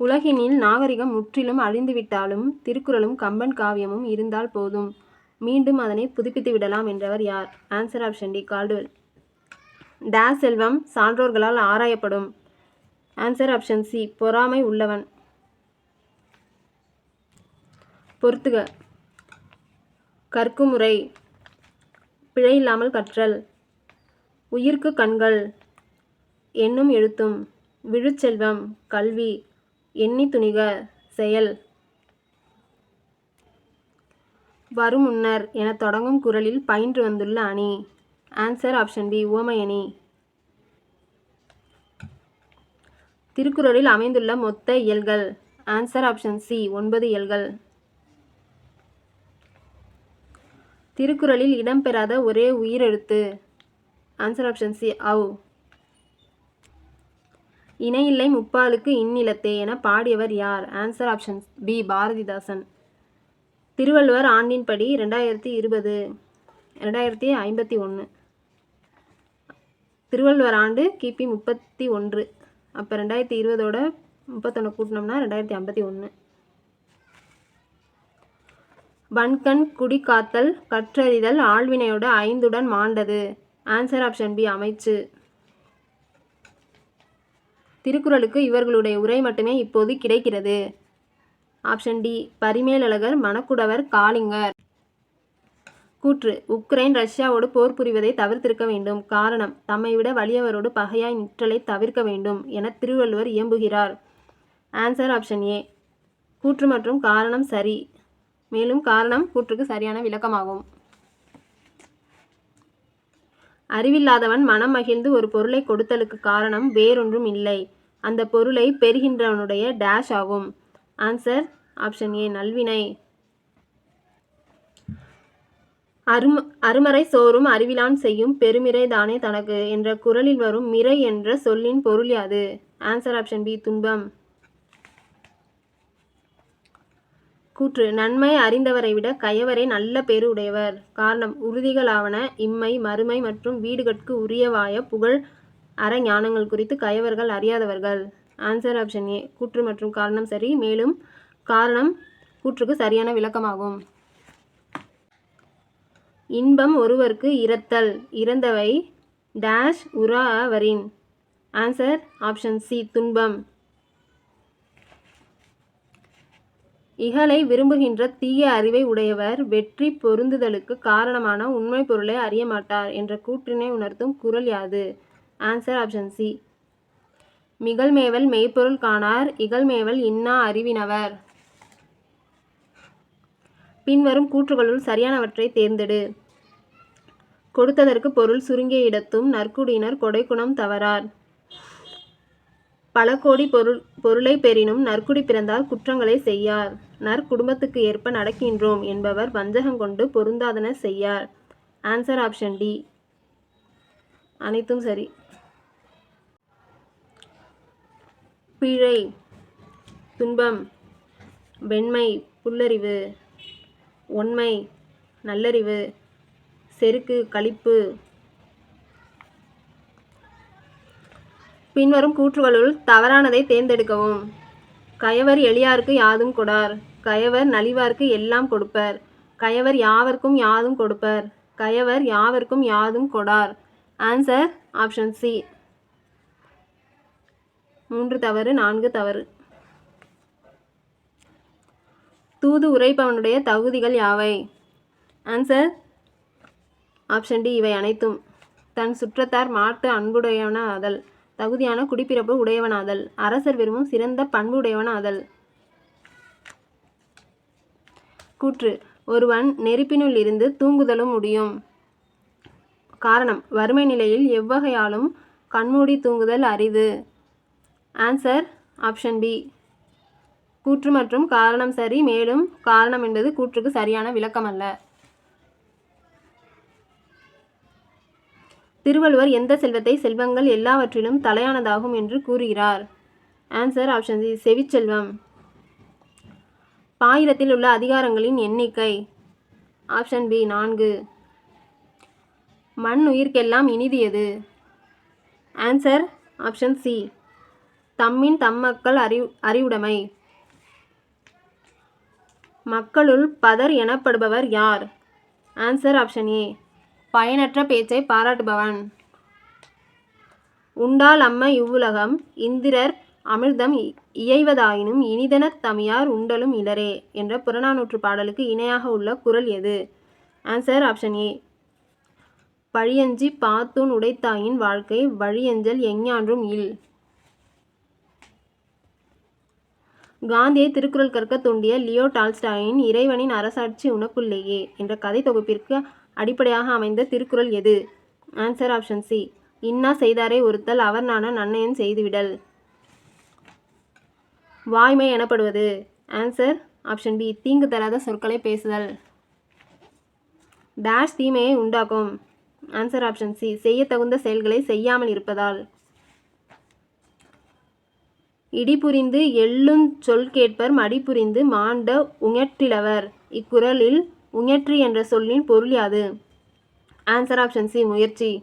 உலகினில் நாகரிகம் முற்றிலும் அழிந்துவிட்டாலும் திருக்குறளும் கம்பன் காவியமும் இருந்தால் போதும். மீண்டும் அதனை புதுப்பித்து விடலாம் என்றவர் யார்? ஆன்சர் ஆப்ஷன் டி கால்டுவெல் டே செல்வம் சான்றோர்களால் ஆராயப்படும். ஆன்சர் ஆப்ஷன் சி பொறாமை உள்ளவன். பொறுத்துக. கற்குமுறை பிழை இல்லாமல் கற்றல். உயிர்க்கு கண்கள் எண்ணும் எழுத்தும். விழுச்செல்வம் கல்வி. எண்ணி துணிக செயல். வரும் முன்னர் என தொடங்கும் குரலில் பயின்று வந்துள்ள அணி. ஆன்சர் ஆப்ஷன் பி ஓமையணி திருக்குறளில் அமைந்துள்ள மொத்த இயல்கள். ஆன்சர் ஆப்ஷன் சி ஒன்பது இயல்கள். திருக்குறளில் இடம்பெறாத ஒரே உயிரெழுத்து. ஆன்சர் ஆப்ஷன் சி அவ் இணையில்லை முப்பாலுக்கு இந்நிலத்தே என பாடியவர் யார்? Answer option B Bharathidasan. Thiruvalluvar ஆண்டின்படி ரெண்டாயிரத்தி இருபது ரெண்டாயிரத்தி ஐம்பத்தி ஒன்று திருவள்ளுவர் ஆண்டு கிபி முப்பத்தி ஒன்று. அப்போ ரெண்டாயிரத்தி இருபதோட முப்பத்தொன்று கூட்டினோம்னா ரெண்டாயிரத்தி ஐம்பத்தி ஒன்று வன்கண் குடிக்காத்தல் கற்றறிதல் ஆழ்வினையோட ஐந்துடன் மாண்டது. ஆன்சர் ஆப்ஷன் பி அமைச்சு. திருக்குறளுக்கு இவர்களுடைய உரை மட்டுமே இப்போது கிடைக்கிறது. Option D Parimelazhagar Manakkudavar Kalingar. கூற்று உக்ரைன் ரஷ்யாவோடு போர் புரிவதை தவிர்த்திருக்க வேண்டும். காரணம் தம்மை விட வலியவரோடு பகையாய் நிற்றலை தவிர்க்க வேண்டும் என திருவள்ளுவர் இயம்புகிறார். Answer option A. கூற்று மற்றும் காரணம் சரி. மேலும் காரணம் கூற்றுக்கு சரியான விளக்கமாகும். அறிவில்லாதவன் மனம் மகிழ்ந்து ஒரு பொருளை கொடுத்தலுக்கு காரணம் வேறொன்றும் இல்லை. அந்த பொருளை பெறுகின்றவனுடைய டேஷ் ஆகும். ஆன்சர் ஆப்ஷன் ஏ நல்வினை. அரும் அருமறை சோறும் அறிவிலான் செய்யும் பெருமிறை தானே தனக்கு என்ற குரலில் வரும் மிறை என்ற சொல்லின் பொருள் யாது? ஆன்சர் ஆப்ஷன் பி துன்பம். கூற்று நன்மை அறிந்தவரை விட கயவரே நல்ல பேரு உடையவர். காரணம் உறுதிகளாவன இம்மை மறுமை மற்றும் வீடுகட்கு உரியவாய புகழ் அற ஞானங்கள் குறித்து கயவர்கள் அறியாதவர்கள். ஆன்சர் ஆப்ஷன் ஏ கூற்று மற்றும் காரணம் சரி. மேலும் காரணம் கூற்றுக்கு சரியான விளக்கமாகும். இன்பம் ஒருவருக்கு இரத்தல் இறந்தவை டேஷ் உரா வரின் ஆன்சர் ஆப்ஷன் சி துன்பம். இகலை விரும்புகின்ற தீய அறிவை உடையவர் வெற்றி பொருந்துதலுக்கு காரணமான உண்மை பொருளை அறிய மாட்டார் என்ற கூற்றினை உணர்த்தும் குரல் யாது? ஆன்சர் ஆப்ஷன் சி மிகழ்மேவல் மெய்ப்பொருள் காணார் இகழ்மேவல் இன்னா அறிவினவர். பின்வரும் கூற்றுகளுள் சரியானவற்றை தேர்ந்தெடு. கொடுத்ததற்கு பொருள் சுருங்கிய இடத்தும் நற்குடியினர் கொடைக்குணம் தவறார். பல கோடி பொருள் பொருளை பெறினும் நற்குடி பிறந்தால் குற்றங்களை செய்யார். நற்குடும்பத்துக்கு ஏற்ப நடக்கின்றோம் என்பவர் வஞ்சகம் கொண்டு பொருந்தாதன செய்யார். ஆன்சர் ஆப்ஷன் டி அனைத்தும் சரி. பிழை துன்பம் வெண்மை புல்லறிவு ஒண்மை நல்லறிவு செருக்கு களிப்பு. பின்வரும் கூற்றுகளுள் தவறானதை தேர்ந்தெடுக்கவும். கயவர் எளியாருக்கு யாதும் கொடார். கயவர் நலிவார்க்கு எல்லாம் கொடுப்பர். கயவர் யாவர்க்கும் யாதும் கொடுப்பர். கயவர் யாவர்க்கும் யாதும் கொடார். ஆன்சர் ஆப்ஷன் சி மூன்று தவறு நான்கு தவறு. தூது உரைப்பவனுடைய தகுதிகள் யாவை? ஆன்சர் ஆப்ஷன் டி இவை அனைத்தும். தன் சுற்றத்தார் மாட்டு அன்புடையவனாதல் தகுதியான குடிப்பிறப்பு உடையவனாதல் அரசர் விரும்பும் சிறந்த பண்புடையவனாதல். கூற்று ஒருவன் நெருப்பினுள் இருந்து தூங்குதலும் முடியும். காரணம் வறுமை நிலையில் எவ்வகையாலும் கண்மூடி தூங்குதல் அரிது. ஆன்சர் ஆப்ஷன் பி கூற்று மற்றும் காரணம் சரி மேலும் காரணம் என்பது கூற்றுக்கு சரியான விளக்கம் அல்ல. திருவள்ளுவர் எந்த செல்வத்தை செல்வங்கள் எல்லாவற்றிலும் தலையானதாகும் என்று கூறுகிறார். ஆன்சர் ஆப்ஷன் சி செவிச்செல்வம். பாயிரத்தில் உள்ள அதிகாரங்களின் எண்ணிக்கை. ஆப்ஷன் பி நான்கு. மண் உயிர்க்கெல்லாம் இனிதியது ஆன்சர் ஆப்ஷன் சி தம்மின் தம்மக்கள் அறி அறிவுடைமை. மக்களுள் பதர் எனப்படுபவர் யார்? ஆன்சர் ஆப்ஷன் ஏ பயனற்ற பேச்சை பாராட்டுபவன். உண்டால் அம்ம இவ்வுலகம் இந்திரர் அமிர்தம் இயைவதாயினும் இனிதன தமியார் உண்டலும் இலரே என்ற புறநானூற்று பாடலுக்கு இணையாக உள்ள குரல் எது? ஆன்சர் ஆப்ஷன் ஏ பழியஞ்சி பாத்தூன் உடைத்தாயின் வாழ்க்கை வழியஞ்சல் எஞ்ஞான்றும் இல். காந்தியை திருக்குறள் கற்க தூண்டிய லியோ டால்ஸ்டாயின் இறைவனின் அரசாட்சி உனக்குள்ளேயே என்ற கதை தொகுப்பிற்கு அடிப்படையாக அமைந்த திருக்குறள் எது? ஆன்சர் ஆப்ஷன் சி இன்னா செய்தாரை ஒருத்தல் அவர் நான நன்னயன் செய்துவிடல். வாய்மை எனப்படுவது. ஆன்சர் ஆப்ஷன் பி தீங்கு தராத சொற்களை பேசுதல். டேஷ் தீமையை உண்டாக்கும். ஆன்சர் ஆப்ஷன் சி செய்ய தகுந்த செயல்களை செய்யாமல் இருப்பதால். இடிபுரிந்து எள்ளுஞ் சொல் கேட்பர் மடி புரிந்து மாண்ட உஞற்றிலவர். இக்குறளில் உஞற்றி என்ற சொல்லின் பொருள் யாது? ஆன்சர் ஆப்ஷன் சி முயற்சி.